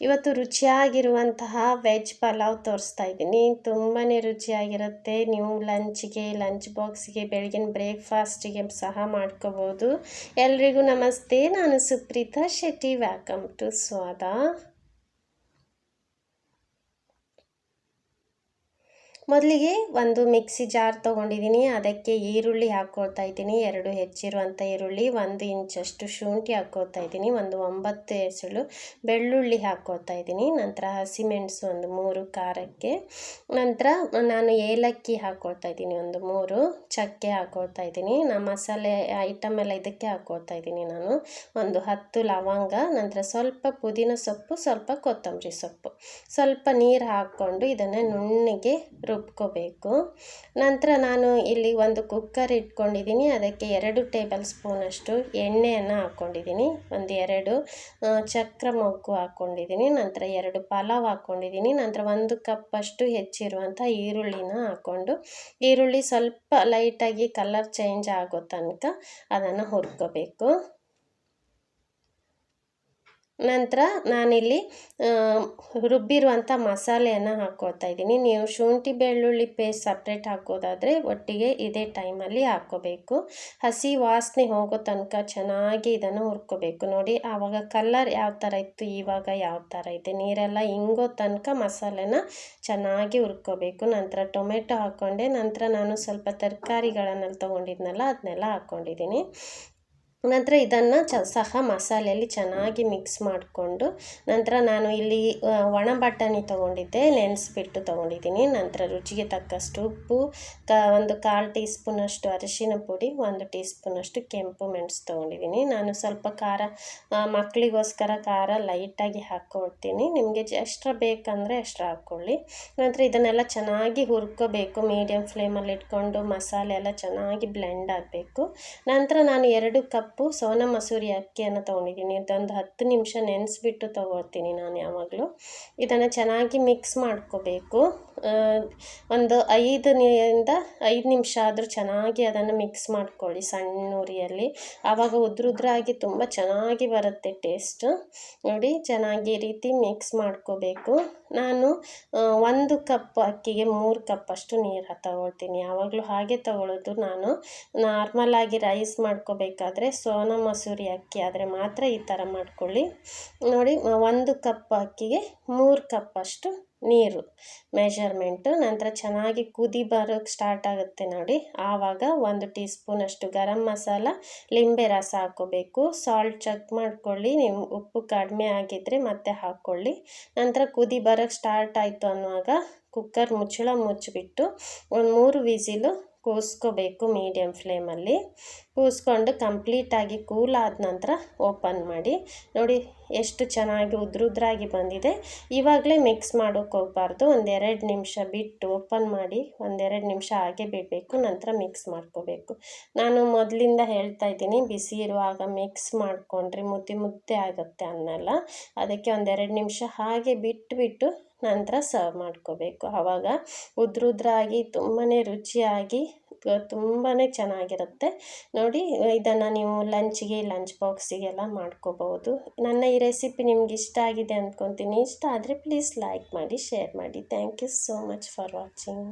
ಇವತ್ತು ರುಚಿಯಾಗಿರುವಂತಹ ವೆಜ್ ಪಲಾವ್ ತೋರಿಸ್ತಾ ಇದ್ದೀನಿ. ತುಂಬಾ ರುಚಿಯಾಗಿರುತ್ತೆ. ನೀವು ಲಂಚ್ಗೆ, ಲಂಚ್ ಬಾಕ್ಸ್ಗೆ, ಬೆಳಗಿನ ಬ್ರೇಕ್ಫಾಸ್ಟಿಗೆ ಸಹ ಮಾಡ್ಕೋಬೋದು. ಎಲ್ರಿಗೂ ನಮಸ್ತೆ. ನಾನು ಸುಪ್ರೀತಾ ಶೆಟ್ಟಿ. ವೆಲ್ಕಮ್ ಟು ಸ್ವಾದ ಮೊದಲಿಗೆ ಒಂದು ಮಿಕ್ಸಿ ಜಾರ್ ತೊಗೊಂಡಿದ್ದೀನಿ ಅದಕ್ಕೆ ಈರುಳ್ಳಿ ಹಾಕ್ಕೊಳ್ತಾ ಇದ್ದೀನಿ. ಎರಡು ಹೆಚ್ಚಿರುವಂಥ ಈರುಳ್ಳಿ, ಒಂದು ಇಂಚಷ್ಟು ಶುಂಠಿ ಹಾಕ್ಕೊಳ್ತಾ ಇದ್ದೀನಿ, ಒಂದು ಒಂಬತ್ತು ಎಸಳು ಬೆಳ್ಳುಳ್ಳಿ ಹಾಕ್ಕೊಳ್ತಾ ಇದ್ದೀನಿ. ನಂತರ ಹಸಿಮೆಣಸು ಒಂದು ಮೂರು, ಖಾರಕ್ಕೆ. ನಂತರ ನಾನು ಏಲಕ್ಕಿ ಹಾಕ್ಕೊಳ್ತಾ ಇದ್ದೀನಿ, ಒಂದು ಮೂರು. ಚಕ್ಕೆ ಹಾಕ್ಕೊಳ್ತಾ ಇದ್ದೀನಿ ನಾನು ಮಸಾಲೆ ಐಟಮ್ ಎಲ್ಲ ಇದಕ್ಕೆ ಹಾಕ್ಕೊಳ್ತಾ ಇದ್ದೀನಿ ನಾನು. ಒಂದು ಹತ್ತು ಲವಂಗ, ನಂತರ ಸ್ವಲ್ಪ ಪುದೀನ ಸೊಪ್ಪು, ಸ್ವಲ್ಪ ಕೊತ್ತಂಬರಿ ಸೊಪ್ಪು. ಸ್ವಲ್ಪ ನೀರು ಹಾಕ್ಕೊಂಡು ಇದನ್ನು ನುಣ್ಣಗೆ ರುಬ್ಕೋಬೇಕು. ನಂತರ ನಾನು ಇಲ್ಲಿ ಒಂದು ಕುಕ್ಕರ್ ಇಟ್ಕೊಂಡಿದ್ದೀನಿ. ಅದಕ್ಕೆ ಎರಡು ಟೇಬಲ್ ಸ್ಪೂನಷ್ಟು ಎಣ್ಣೆಯನ್ನು ಹಾಕ್ಕೊಂಡಿದ್ದೀನಿ. ಒಂದು ಎರಡು ಚಕ್ರ ಮೊಗ್ಗು ಹಾಕ್ಕೊಂಡಿದ್ದೀನಿ. ನಂತರ ಎರಡು ಪಲಾವ್ ಹಾಕ್ಕೊಂಡಿದ್ದೀನಿ. ನಂತರ ಒಂದು ಕಪ್ಪಷ್ಟು ಹೆಚ್ಚಿರುವಂಥ ಈರುಳ್ಳಿನ ಹಾಕ್ಕೊಂಡು, ಈರುಳ್ಳಿ ಸ್ವಲ್ಪ ಲೈಟಾಗಿ ಕಲರ್ ಚೇಂಜ್ ಆಗೋ ತನಕ ಅದನ್ನು ಹುರ್ಕೋಬೇಕು. ನಂತರ ನಾನಿಲ್ಲಿ ರುಬ್ಬಿರುವಂಥ ಮಸಾಲೆಯನ್ನು ಹಾಕ್ಕೊಳ್ತಾ ಇದ್ದೀನಿ. ನೀವು ಶುಂಠಿ, ಬೆಳ್ಳುಳ್ಳಿ ಪೇಸ್ಟ್ ಸಪ್ರೇಟ್ ಹಾಕೋದಾದರೆ ಒಟ್ಟಿಗೆ ಇದೇ ಟೈಮಲ್ಲಿ ಹಾಕ್ಕೋಬೇಕು ಹಸಿ ವಾಸನೆ ಹೋಗೋ ತನಕ ಚೆನ್ನಾಗಿ ಇದನ್ನು ಹುರ್ಕೋಬೇಕು. ನೋಡಿ, ಆವಾಗ ಕಲರ್ ಯಾವ ಥರ ಇತ್ತು, ಇವಾಗ ಯಾವ ಥರ ಇದೆ, ನೀರೆಲ್ಲ ಹಿಂಗೋ ತನಕ ಮಸಾಲೆನ ಚೆನ್ನಾಗಿ ಹುರ್ಕೋಬೇಕು. ನಂತರ ಟೊಮೆಟೊ ಹಾಕ್ಕೊಂಡೆ ನಂತರ ನಾನು ಸ್ವಲ್ಪ ತರಕಾರಿಗಳನ್ನೆಲ್ಲ ತೊಗೊಂಡಿದ್ನಲ್ಲ, ಅದನ್ನೆಲ್ಲ ಹಾಕ್ಕೊಂಡಿದ್ದೀನಿ ನಂತರ ಇದನ್ನು ಚ, ಸಹ ಮಸಾಲೆಯಲ್ಲಿ ಚೆನ್ನಾಗಿ ಮಿಕ್ಸ್ ಮಾಡಿಕೊಂಡು ನಂತರ ನಾನು ಇಲ್ಲಿ ಒಣ ಬಟಾಣಿ ತೊಗೊಂಡಿದ್ದೆ, ನೆನೆಸ್ಬಿಟ್ಟು ತೊಗೊಂಡಿದ್ದೀನಿ. ನಂತರ ರುಚಿಗೆ ತಕ್ಕಷ್ಟು ಉಪ್ಪು, ಕ, ಒಂದು ಕಾಲು ಟೀ ಸ್ಪೂನಷ್ಟು ಅರಿಶಿನ ಪುಡಿ, ಒಂದು ಟೀ ಸ್ಪೂನಷ್ಟು ಕೆಂಪು ಮೆಣಸು ತೊಗೊಂಡಿದ್ದೀನಿ. ನಾನು ಸ್ವಲ್ಪ ಖಾರ ಮಕ್ಕಳಿಗೋಸ್ಕರ ಖಾರ ಲೈಟಾಗಿ ಹಾಕ್ಕೊಡ್ತೀನಿ. ನಿಮಗೆ ಎಕ್ಸ್ಟ್ರಾ ಬೇಕಂದರೆ ಎಕ್ಸ್ಟ್ರಾ ಹಾಕ್ಕೊಳ್ಳಿ. ನಂತರ ಇದನ್ನೆಲ್ಲ ಚೆನ್ನಾಗಿ ಹುರ್ಕೋಬೇಕು. ಮೀಡಿಯಮ್ ಫ್ಲೇಮಲ್ಲಿ ಇಟ್ಕೊಂಡು ಮಸಾಲೆ ಎಲ್ಲ ಚೆನ್ನಾಗಿ ಬ್ಲೆಂಡ್ ಆಗಬೇಕು. ನಂತರ ನಾನು ಎರಡು ಕಪ್ ಕಪ್ಪು ಸೋನಾ ಮಸೂರಿ ಅಕ್ಕಿಯನ್ನು ತೊಗೊಂಡಿದ್ದೀನಿ. ಇದೊಂದು ಹತ್ತು ನಿಮಿಷ ನೆನೆಸ್ಬಿಟ್ಟು ತೊಗೊಳ್ತೀನಿ ನಾನು ಯಾವಾಗಲೂ. ಇದನ್ನು ಚೆನ್ನಾಗಿ ಮಿಕ್ಸ್ ಮಾಡ್ಕೋಬೇಕು. ಒಂದು ಐದರಿಂದ ಐದು ನಿಮಿಷ ಆದರೂ ಚೆನ್ನಾಗಿ ಅದನ್ನು ಮಿಕ್ಸ್ ಮಾಡ್ಕೊಳ್ಳಿ ಸಣ್ಣ ಉರಿಯಲ್ಲಿ ಆವಾಗ ಉದ್ರುದ್ರಾಗಿ ತುಂಬ ಚೆನ್ನಾಗಿ ಬರುತ್ತೆ ಟೇಸ್ಟ್. ನೋಡಿ, ಚೆನ್ನಾಗಿ ರೀತಿ ಮಿಕ್ಸ್ ಮಾಡ್ಕೋಬೇಕು. ನಾನು ಒಂದು ಕಪ್ ಅಕ್ಕಿಗೆ ಮೂರು ಕಪ್ ಅಷ್ಟು ನೀರು ತಗೊಳ್ತೀನಿ. ಯಾವಾಗಲೂ ಹಾಗೆ ತಗೊಳ್ಳೋದು ನಾನು. ನಾರ್ಮಲಾಗಿ ರೈಸ್ ಮಾಡ್ಕೋಬೇಕಾದ್ರೆ ಸೋನಾ ಮಸೂರಿ ಅಕ್ಕಿ ಆದರೆ ಮಾತ್ರ ಈ ಥರ ಮಾಡ್ಕೊಳ್ಳಿ. ನೋಡಿ, ಒಂದು ಕಪ್ ಅಕ್ಕಿಗೆ ಮೂರು ಕಪ್ಪಷ್ಟು ನೀರು ಮೆಷರ್ಮೆಂಟು ನಂತರ ಚೆನ್ನಾಗಿ ಕುದಿ ಬರೋಕ್ಕೆ ಸ್ಟಾರ್ಟ್ ಆಗುತ್ತೆ ನೋಡಿ. ಆವಾಗ ಒಂದು ಟೀ ಸ್ಪೂನಷ್ಟು ಗರಂ ಮಸಾಲ, ಲಿಂಬೆ ರಸ ಹಾಕ್ಕೋಬೇಕು. ಸಾಲ್ಟ್ ಚೆಕ್ ಮಾಡ್ಕೊಳ್ಳಿ. ನಿಮ್ಮ ಉಪ್ಪು ಕಡಿಮೆ ಆಗಿದ್ದರೆ ಮತ್ತೆ ಹಾಕ್ಕೊಳ್ಳಿ. ನಂತರ ಕುದಿ ಬರೋಕ್ಕೆ ಸ್ಟಾರ್ಟ್ ಆಯಿತು ಅನ್ನುವಾಗ ಕುಕ್ಕರ್ ಮುಚ್ಚಳ ಮುಚ್ಚಿಬಿಟ್ಟು ಒಂದು ಮೂರು ವಿಸಿಲು ಕೂಸ್ಕೋಬೇಕು ಮೀಡಿಯಮ್ ಫ್ಲೇಮಲ್ಲಿ ಕೂಸ್ಕೊಂಡು ಕಂಪ್ಲೀಟಾಗಿ ಕೂಲ್ ಆದ ನಂತರ ಓಪನ್ ಮಾಡಿ. ನೋಡಿ ಎಷ್ಟು ಚೆನ್ನಾಗಿ ಉದ್ರುದ್ರಾಗಿ ಬಂದಿದೆ. ಇವಾಗಲೇ ಮಿಕ್ಸ್ ಮಾಡೋಕ್ಕೆ ಹೋಗಬಾರ್ದು. ಒಂದೆರಡು ನಿಮಿಷ ಬಿಟ್ಟು ಓಪನ್ ಮಾಡಿ ಒಂದೆರಡು ನಿಮಿಷ ಹಾಗೆ ಬಿಡಬೇಕು. ನಂತರ ಮಿಕ್ಸ್ ಮಾಡ್ಕೋಬೇಕು. ನಾನು ಮೊದಲಿಂದ ಹೇಳ್ತಾ ಇದ್ದೀನಿ, ಬಿಸಿ ಇರುವಾಗ ಮಿಕ್ಸ್ ಮಾಡಿಕೊಂಡ್ರೆ ಮುದ್ದೆ ಮುದ್ದೆ ಆಗುತ್ತೆ ಅನ್ನಲ್ಲ. ಅದಕ್ಕೆ ಒಂದೆರಡು ನಿಮಿಷ ಹಾಗೆ ಬಿಟ್ಟುಬಿಟ್ಟು ನಂತರ ಸರ್ವ್ ಮಾಡ್ಕೋಬೇಕು. ಆವಾಗ ಉದ್ರುದ್ರಾಗಿ ತುಂಬಾ ರುಚಿಯಾಗಿ ತುಂಬಾ ಚೆನ್ನಾಗಿರುತ್ತೆ. ನೋಡಿ, ಇದನ್ನು ನೀವು ಲಂಚ್ಗೆ, ಲಂಚ್ ಬಾಕ್ಸಿಗೆಲ್ಲ ಮಾಡ್ಕೋಬೋದು ನನ್ನ ಈ ರೆಸಿಪಿ ನಿಮ್ಗೆ ಇಷ್ಟ ಆಗಿದೆ ಅಂದ್ಕೊತೀನಿ ಇಷ್ಟ ಆದರೆ ಪ್ಲೀಸ್ ಲೈಕ್ ಮಾಡಿ ಶೇರ್ ಮಾಡಿ. Thank you so much for watching